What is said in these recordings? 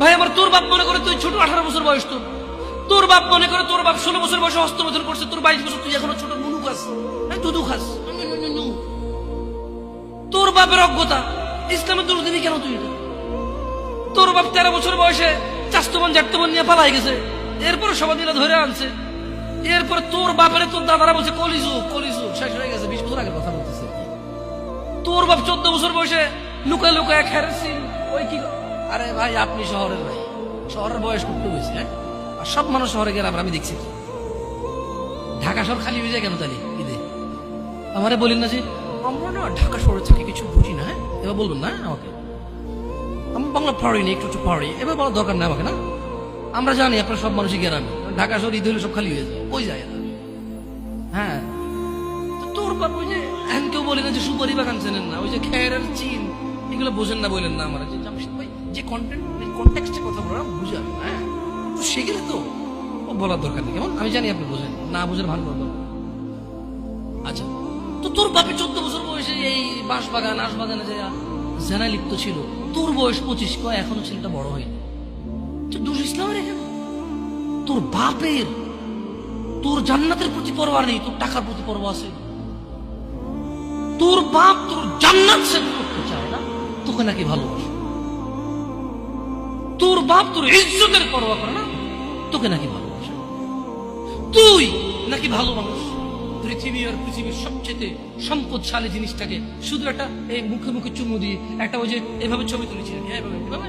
ভাই, আমার তোর বাপ মনে করে তুই ছোট, আঠারো বছর বয়স তোর তোর বাপ মনে করে তোর বাপ ষোলো বছর বয়সে হস্তমোধন করছে, তোর বাইশ বছর তুই এখনও ছোট, নুনু খাস দুধু খাস। তোর বাপের অজ্ঞতা, ইসলামের দোষ দিবি কেন তুই? তোর বাপ তেরো বছর বয়সে চাস্তমান জাটতমান নিয়ে পালাই গেছে, এরপরে মিলে ধরে আনছে এরপর তোর বাপের, তোর দাদারা বলছে কলিজু কলিজু শেষ হয়ে গেছে, বিশ বছর আগের কথা বলতেছে তোর বাপ চোদ্দ বছর বয়সে লুকায় লুকায় খেরেছি ওই কি আরে ভাই, আপনি শহরের ভাই। শহরের বয়স করতে হয়েছে হ্যাঁ? আর সব মানুষ শহরে গেলাম আমি দেখছি। ঢাকা শহর খালি হয়ে যায় কেন তাহলে? ঈদে? আমারে বলেন না যে, আমরা না ঢাকা শহরে থেকে কিছু বুঝি না হ্যাঁ? এবার বলবেন না আমাকে। আমি বাংলা পারি একটু একটু পারি এবার বলার দরকার নেই আমাকে, না? আমরা জানি আপনার সব মানুষই গ্রামে। ঢাকা শহর, ঈদ হলে সব খালি হয়ে যায়। ওই যায় না হ্যাঁ? তোর বাপ ওই যে হ্যান কেউ বলে না যে সুপারি বাগান চেনেন না? ওই যে খেয়ারের চিন, এগুলো বোঝেন না বলেন না আমার যে কন্টেন্ট কন্টেক্সটে কথা বলা বুঝান হ্যাঁ? তো সেগুলো তো বলার দরকার নেই। কেমন? আমি জানি আপনি বোঝেন। না বুঝেন ভালো কথা আচ্ছা। তো তোর বাপে চোদ্দ বছর বয়সে এই বাঁশ বাগান আশ যে জেনায় লিপ্ত ছিল, তোর বয়স পঁচিশ, কয়? এখনও ছেলেটা বড় হয়নি। তো দোষ ইসলামের এখানে। তোর বাপের, তোর জান্নাতের প্রতি পরোয়া নেই, তোর টাকার প্রতি পরোয়া আছে। তোর বাপ তোর জান্নাত সেভ করতে চায় না, তোকে নাকি ভালোবাসে। তোর বাপ তোর ইজ্জতের পরোয়া করে না? তোকে নাকি ভালোবাসে? তুই নাকি ভালো মানুষ পৃথিবী আর পৃথিবীর সবচেয়ে সম্পদশালী জিনিসটাকে শুধু একটা এই মুখে মুখে চুমু দিয়ে একটা ওই যে এভাবে ছবি তুলেছি আমি, এভাবে এভাবে।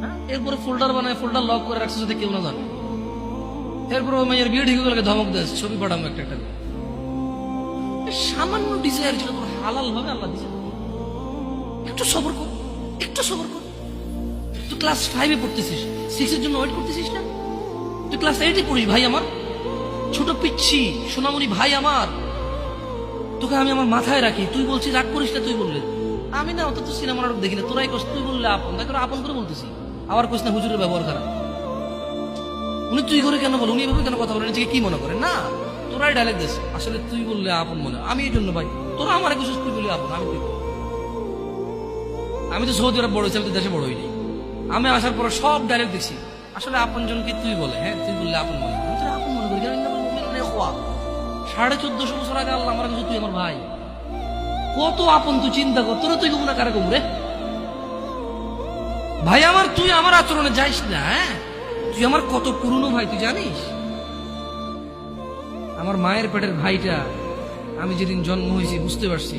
হ্যাঁ? এরপরে ফোল্ডার বানায় ফোল্ডার লক করে রাখছে যাতে কেউ না জানে। এরপর ওই মেয়ের বিয়ে ঢেকে গেলে ধমক দেয় ছবি পাঠাবো একটা একটা সামান্য ডিজায়ার যেটা তোর হালাল হবে আল্লাহ দিছে। একটু সবর কর, একটু সবর কর। তুই ক্লাস ফাইভে পড়তেছিস সিক্সের জন্য ওয়েট করতেছিস না? তুই ক্লাস এইটে পড়িস, ভাই আমার। ছোট পিচ্ছি, সোনামণি ভাই আমার। তোকে আমি আমার মাথায় রাখি, তুই বলছিস রাগ করিস না, তুই বললে। আমি না অত তো সিনেমা নাটক দেখি না, তোরাই কষ্ট তুই বললে আপন, তাই করে আপন করে বলতেছি। আবার কইস না, হুজুরের ব্যবহার খারাপ। উনি তুই করে কেন বল, উনি এভাবে কেন কথা বলেন, নিজেকে কি মনে করে না, তোরাই ডায়লগ দিস। আসলে তুই বললে আপন মনে আমি এই জন্য ভাই, তোরা আমার কিছু তুই বললে আপন, আমি তুই আমি তো সৌদি আরব বড় হয়েছি, আমি তো দেশে বড় হইনি। আমি আসার পর সব ডাইরেক্ট দেখছি। আসলে আপন জনকে তুই বলে হ্যাঁ তুই বললে আপন মনে তোরা আপন মনে করি। সাড়ে চোদ্দশো বছর আগে আল্লাহ আমার কাছে, তুই আমার ভাই। কত আপন তুই চিন্তা কর, তোরা তুই কমু না কারে রে? ভাই আমার, তুই আমার আচরণে যাইস না হ্যাঁ? তুই আমার কত পুরনো ভাই, তুই জানিস? আমার মায়ের পেটের ভাইটা, আমি যেদিন জন্ম হয়েছি, বুঝতে পারছি।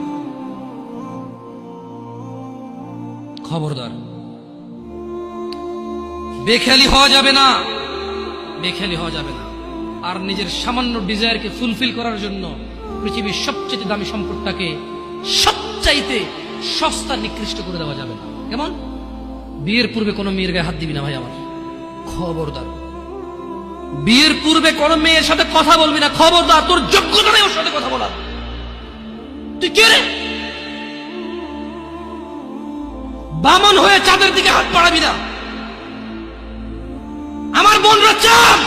খবরদার। বেখেয়ালি হওয়া যাবে না। বেখেয়ালি হওয়া যাবে না। আর নিজের সামান্য ডিজায়ারকে ফুলফিল করার জন্য পৃথিবীর সবচেয়ে দামি সম্পদটাকে সবচাইতে সস্তা নিকৃষ্ট করে দেওয়া যাবে না। কেমন? বিয়ের পূর্বে কোনো মেয়ের গায়ে হাত দিবি না ভাই আমার। খবরদার। বিয়ের পূর্বে কোনো মেয়ের সাথে কথা বলবি না। খবরদার, তোর যোগ্যতা নেই ওর সাথে কথা বলার। তুই কে রে? বামন হয়ে চাঁদের দিকে হাত পাড়াবি না। আমার বোনরা চাপ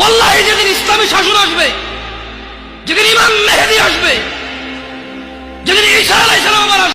বল্লাহি যেদিন ইসলামী শাসন আসবে, যেদিন ইমাম মেহেদি আসবে, যেদিন ইশারা আলাইসালাম আমার